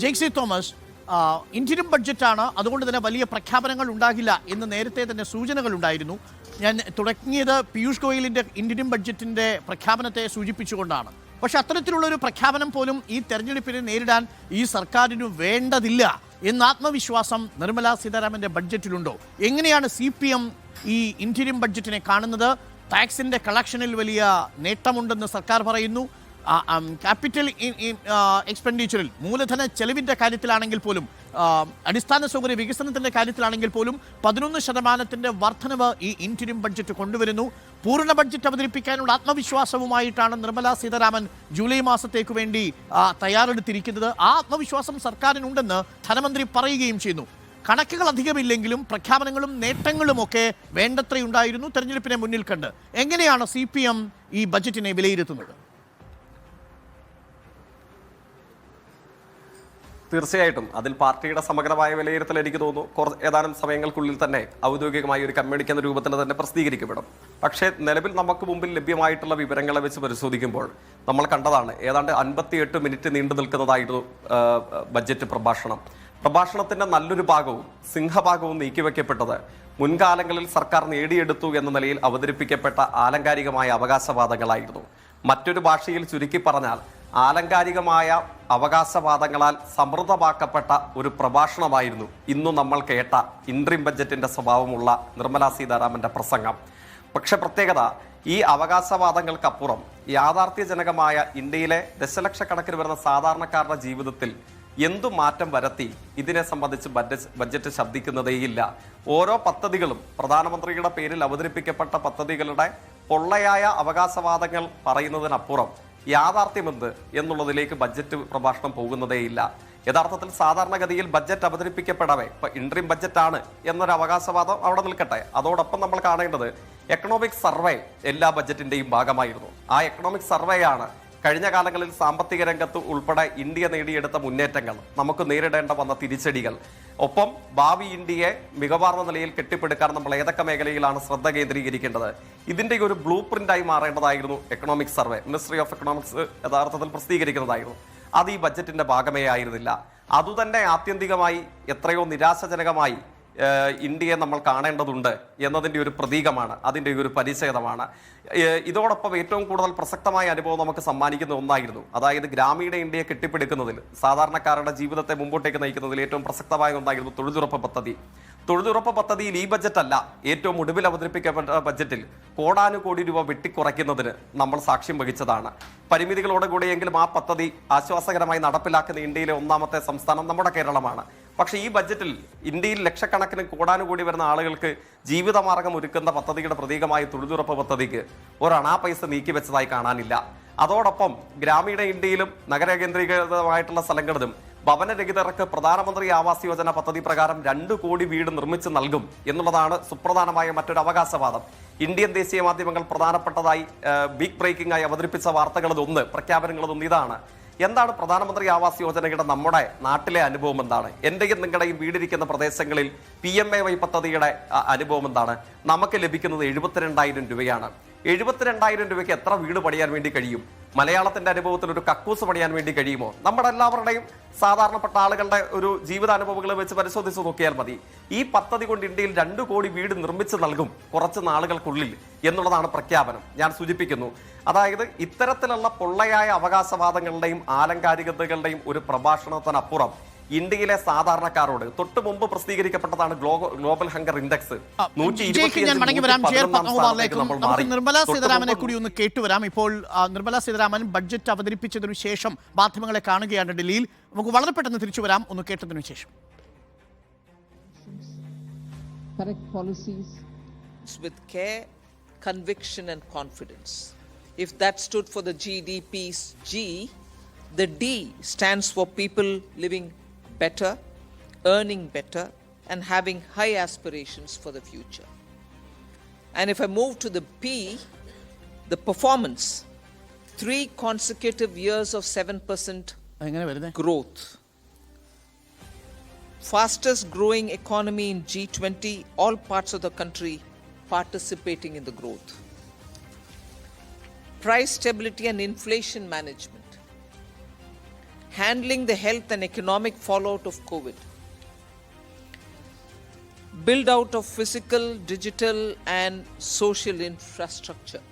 Jaicy Thomas Indian ബഡ്ജറ്റാണ് അതുകൊണ്ട് തന്നെ വലിയ പ്രഖ്യാപനങ്ങൾ ഉണ്ടാകില്ല എന്ന് നേരത്തെ തന്നെ സൂചനകൾ ഉണ്ടായിരുന്നു. ഞാൻ തുടങ്ങിയത് പീയൂഷ് ഗോയലിന്റെ ഇന്ത്യൻ ബഡ്ജറ്റിന്റെ പ്രഖ്യാപനത്തെ സൂചിപ്പിച്ചുകൊണ്ടാണ്. പക്ഷെ അത്തരത്തിലുള്ള ഒരു പ്രഖ്യാപനം പോലും ഈ തെരഞ്ഞെടുപ്പിനെ നേരിടാൻ ഈ സർക്കാരിന് വേണ്ടതില്ല എന്ന ആത്മവിശ്വാസം നിർമ്മലാ സീതാരാമന്റെ ബഡ്ജറ്റിലുണ്ടോ എങ്ങനെയാണ് സി പി എം ഈ ഇന്ത്യൻ ബഡ്ജറ്റിനെ കാണുന്നത്? ടാക്സിന്റെ കളക്ഷനിൽ വലിയ നേട്ടമുണ്ടെന്ന് സർക്കാർ പറയുന്നു. ക്യാപിറ്റൽ എക്സ്പെൻഡിച്ചറിൽ മൂലധന ചെലവിന്റെ കാര്യത്തിലാണെങ്കിൽ പോലും അടിസ്ഥാന സൗകര്യ വികസനത്തിന്റെ കാര്യത്തിലാണെങ്കിൽ പോലും പതിനൊന്ന് ശതമാനത്തിന്റെ വർധനവ് ഈ ഇന്ത്യൻ ബഡ്ജറ്റ് കൊണ്ടുവരുന്നു. പൂർണ ബഡ്ജറ്റ് അവതരിപ്പിക്കാനുള്ള ആത്മവിശ്വാസവുമായിട്ടാണ് നിർമ്മലാ സീതാരാമൻ ജൂലൈ മാസത്തേക്ക് വേണ്ടി തയ്യാറെടുത്തിരിക്കുന്നത്. ആ ആത്മവിശ്വാസം സർക്കാരിനുണ്ടെന്ന് ധനമന്ത്രി പറയുകയും ചെയ്യുന്നു. കണക്കുകൾ അധികമില്ലെങ്കിലും പ്രഖ്യാപനങ്ങളും നേട്ടങ്ങളും ഒക്കെ വേണ്ടത്രയുണ്ടായിരുന്നു തെരഞ്ഞെടുപ്പിനെ മുന്നിൽ കണ്ട്. എങ്ങനെയാണ് സി ഈ ബജറ്റിനെ വിലയിരുത്തുന്നത്? തീർച്ചയായിട്ടും. അതിൽ പാർട്ടിയുടെ സമഗ്രമായ വിലയിരുത്തൽ എനിക്ക് തോന്നുന്നു. കുറ- ഏതാനും സമയങ്ങൾക്കുള്ളിൽ തന്നെ ഔദ്യോഗികമായി ഒരു കമ്മ്യൂണിക്ക് എന്ന രൂപത്തിൽ തന്നെ പ്രസിദ്ധീകരിക്കപ്പെടും. പക്ഷേ നിലവിൽ നമുക്ക് മുമ്പിൽ ലഭ്യമായിട്ടുള്ള വിവരങ്ങളെ വെച്ച് പരിശോധിക്കുമ്പോൾ നമ്മൾ കണ്ടതാണ് ഏതാണ്ട് അൻപത്തിയെട്ട് മിനിറ്റ് നീണ്ടു നിൽക്കുന്നതായിരുന്നു ബജറ്റ് പ്രഭാഷണം. പ്രഭാഷണത്തിന്റെ നല്ലൊരു ഭാഗവും സിംഹഭാഗവും നീക്കിവെക്കപ്പെട്ടത് മുൻകാലങ്ങളിൽ സർക്കാർ നേടിയെടുത്തു എന്ന നിലയിൽ അവതരിപ്പിക്കപ്പെട്ട ആലങ്കാരികമായ അവകാശവാദങ്ങളായിരുന്നു. മറ്റൊരു ഭാഷയിൽ ചുരുക്കി പറഞ്ഞാൽ ആലങ്കാരികമായ അവകാശവാദങ്ങളാൽ സമൃദ്ധമാക്കപ്പെട്ട ഒരു പ്രഭാഷണമായിരുന്നു ഇന്നു നമ്മൾ കേട്ട ഇൻട്രീം ബഡ്ജറ്റിന്റെ സ്വഭാവമുള്ള നിർമ്മലാ സീതാരാമന്റെ പ്രസംഗം. പക്ഷെ പ്രത്യേകത ഈ അവകാശവാദങ്ങൾക്കപ്പുറം യാഥാർത്ഥ്യജനകമായ ഇന്ത്യയിലെ ദശലക്ഷക്കണക്കിന് വരുന്ന സാധാരണക്കാരുടെ ജീവിതത്തിൽ എന്തു മാറ്റം വരുത്തി ഇതിനെ സംബന്ധിച്ച് ബഡ്ജറ്റ് ശബ്ദിക്കുന്നതേയില്ല. ഓരോ പദ്ധതികളും പ്രധാനമന്ത്രിയുടെ പേരിൽ അവതരിപ്പിക്കപ്പെട്ട പദ്ധതികളുടെ പൊള്ളയായ അവകാശവാദങ്ങൾ പറയുന്നതിനപ്പുറം യാഥാർത്ഥ്യമെന്ത് എന്നുള്ളതിലേക്ക് ബഡ്ജറ്റ് പ്രഭാഷണം പോകുന്നതേയില്ല. യഥാർത്ഥത്തിൽ സാധാരണഗതിയിൽ ബഡ്ജറ്റ് അവതരിപ്പിക്കപ്പെടവേ ഇപ്പൊ ഇൻട്രീം ആണ് എന്നൊരു അവകാശവാദം അവിടെ നിൽക്കട്ടെ. അതോടൊപ്പം നമ്മൾ കാണേണ്ടത് എക്കണോമിക് സർവേ എല്ലാ ബഡ്ജറ്റിന്റെയും ഭാഗമായിരുന്നു. ആ എക്കണോമിക് സർവേയാണ് കഴിഞ്ഞ കാലങ്ങളിൽ സാമ്പത്തിക രംഗത്ത് ഉൾപ്പെടെ ഇന്ത്യ നേടിയെടുത്ത മുന്നേറ്റങ്ങൾ നമുക്ക് നേരിടേണ്ട വന്ന തിരിച്ചടികൾ. ഒപ്പം ഭാവി ഇന്ത്യയെ മികവാർന്ന നിലയിൽ കെട്ടിപ്പടുക്കാൻ നമ്മൾ ഏതൊക്കെ മേഖലയിലാണ് ശ്രദ്ധ കേന്ദ്രീകരിക്കേണ്ടത്? ഇതിന്റെ ഒരു ബ്ലൂ പ്രിന്റായി മാറേണ്ടതായിരുന്നു economic survey ministry of economics യഥാർത്ഥത്തിൽ പ്രസിദ്ധീകരിക്കുന്നതായിരുന്നു. അത് ഈ ബഡ്ജറ്റിന്റെ ഭാഗമേ ആയിരുന്നില്ല. അതുതന്നെ ആത്യന്തികമായി എത്രയോ നിരാശജനകമായി ഇന്ത്യയെ നമ്മൾ കാണേണ്ടതുണ്ട് എന്നതിന്റെ ഒരു പ്രതീകമാണ് അതിന്റെ ഒരു പരിച്ഛേദമാണ്. ഇതോടൊപ്പം ഏറ്റവും കൂടുതൽ പ്രസക്തമായ അനുഭവം നമുക്ക് സമ്മാനിക്കുന്ന ഒന്നായിരുന്നു. അതായത് ഗ്രാമീണ ഇന്ത്യയെ കെട്ടിപ്പടുക്കുന്നതിൽ സാധാരണക്കാരുടെ ജീവിതത്തെ മുമ്പോട്ടേക്ക് നയിക്കുന്നതിൽ ഏറ്റവും പ്രസക്തമായ ഒന്നായിരുന്നു തൊഴിലുറപ്പ് പദ്ധതി. തൊഴിലുറപ്പ് പദ്ധതിയിൽ ഈ ബജറ്റ് അല്ല ഏറ്റവും ഒടുവിൽ അവതരിപ്പിക്കപ്പെട്ട ബജറ്റിൽ കോടാനുകോടി രൂപ വെട്ടിക്കുറയ്ക്കുന്നതിന് നമ്മൾ സാക്ഷ്യം വഹിച്ചതാണ്. പരിമിതികളോടുകൂടിയെങ്കിലും ആ പദ്ധതി ആശ്വാസകരമായി നടപ്പിലാക്കുന്ന ഇന്ത്യയിലെ ഒന്നാമത്തെ സംസ്ഥാനം നമ്മുടെ കേരളമാണ്. പക്ഷേ ഈ ബജറ്റിൽ ഇന്ത്യയിൽ ലക്ഷക്കണക്കിന് കോടാനുകൂടി വരുന്ന ആളുകൾക്ക് ജീവിതമാർഗം ഒരുക്കുന്ന പദ്ധതിയുടെ പ്രതീകമായ തൊഴിലുറപ്പ് പദ്ധതിക്ക് ഒരണാ പൈസ നീക്കിവെച്ചതായി കാണാനില്ല. അതോടൊപ്പം ഗ്രാമീണ ഇന്ത്യയിലും നഗര കേന്ദ്രീകൃതമായിട്ടുള്ള സ്ഥലങ്ങളിലും ഭവനരഹിതർക്ക് പ്രധാനമന്ത്രി ആവാസ് യോജന പദ്ധതി പ്രകാരം രണ്ട് കോടി വീട് നിർമ്മിച്ച് നൽകും എന്നുള്ളതാണ് സുപ്രധാനമായ മറ്റൊരു അവകാശവാദം. ഇന്ത്യൻ ദേശീയ മാധ്യമങ്ങൾ പ്രധാനപ്പെട്ടതായി ബിഗ് ബ്രേക്കിംഗ് ആയി അവതരിപ്പിച്ച വാർത്തകളതൊന്ന് പ്രഖ്യാപനങ്ങളതൊന്ന് ഇതാണ്. എന്താണ് പ്രധാനമന്ത്രി ആവാസ് യോജനയുടെ നമ്മുടെ നാട്ടിലെ അനുഭവം എന്താണ്? എന്റെയും നിങ്ങളുടെയും വീടിരിക്കുന്ന പ്രദേശങ്ങളിൽ പി എം എ വൈ പദ്ധതിയുടെ അനുഭവം എന്താണ്? നമുക്ക് ലഭിക്കുന്നത് എഴുപത്തിരണ്ടായിരം രൂപയാണ്. എഴുപത്തിരണ്ടായിരം രൂപയ്ക്ക് എത്ര വീട് പണിയാൻ വേണ്ടി കഴിയും? മലയാളത്തിന്റെ അനുഭവത്തിൽ ഒരു കക്കൂസ് പണിയാൻ വേണ്ടി കഴിയുമോ? നമ്മുടെ എല്ലാവരുടെയും സാധാരണപ്പെട്ട ആളുകളുടെ ഒരു ജീവിതാനുഭവങ്ങൾ വെച്ച് പരിശോധിച്ച് നോക്കിയാൽ മതി. ഈ പദ്ധതി കൊണ്ട് ഇന്ത്യയിൽ രണ്ടു കോടി വീട് നിർമ്മിച്ച് നൽകും കുറച്ച് നാളുകൾക്കുള്ളിൽ എന്നുള്ളതാണ് പ്രഖ്യാപനം. ഞാൻ സൂചിപ്പിക്കുന്നു. അതായത് ഇത്തരത്തിലുള്ള പൊള്ളയായ അവകാശവാദങ്ങളുടെയും ആലങ്കാരികതകളുടെയും ഒരു പ്രഭാഷണത്തിനപ്പുറം ഇന്ത്യയിലെ സാധാരണക്കാരോട് തൊട്ട് മുമ്പ് പ്രസിദ്ധീകരിക്കപ്പെട്ടതാണ് ഗ്ലോബൽ ഹങ്കർ ഇൻഡെക്സ്. നിർമ്മലാ സീതാരാമനെ കൂടി ഒന്ന് കേട്ടുവരാം ഇപ്പോൾ നിർമ്മല സീതാരാമൻ ബഡ്ജറ്റ് അവതരിപ്പിച്ചതിനു ശേഷം മാധ്യമങ്ങളെ കാണുകയാണ് ഡൽഹിയിൽ. നമുക്ക് വളരെ പെട്ടെന്ന് തിരിച്ചു വരാം. ഒന്ന് കേട്ടതിനു ശേഷം. Correct policies, with care, conviction, and confidence. If that stood for the GDP's G, the D stands for people living better, earning better, and having high aspirations for the future. And if I move to the P, the performance, three consecutive years of 7% growth. Fastest growing economy in G20, all parts of the country participating in the growth. Price stability and inflation management handling the health and economic fallout of COVID, build out of physical, digital, and social infrastructure.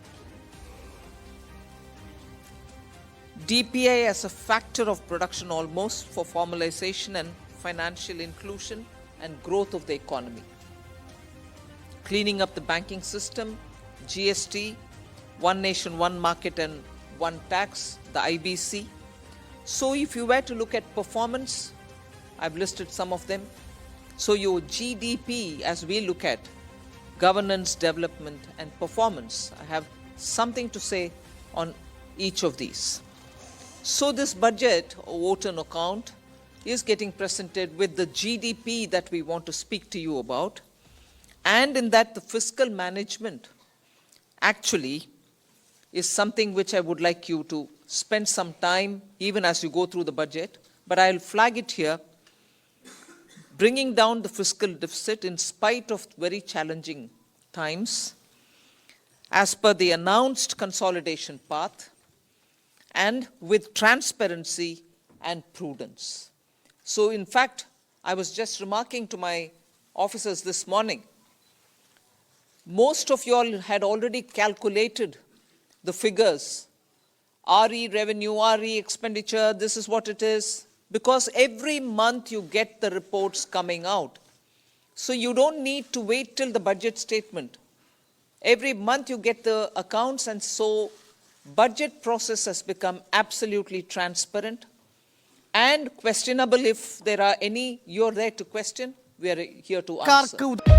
DPI as a factor of production almost for formalization and financial inclusion and growth of the economy. Cleaning up the banking system, GST, One Nation, One Market, and One Tax, the IBC. So, if you were to look at performance, I've listed some of them. So, your GDP, as we look at governance, development, and performance, I have something to say on each of these. So, this budget or vote account is getting presented with the GDP that we want to speak to you about, and in that, the fiscal management actually is something which I would like you to spend some time even as you go through the budget, but I'll flag it here. Bringing down the fiscal deficit in spite of very challenging times, as per the announced consolidation path, and with transparency and prudence. So, in fact, I was just remarking to my officers this morning most of you all had already calculated the figures RE revenue, RE expenditure, this is what it is. Because every month you get the reports coming out. So you don't need to wait till the budget statement. Every month you get the accounts and so budget process has become absolutely transparent and questionable if there are any you're there to question we are here to answer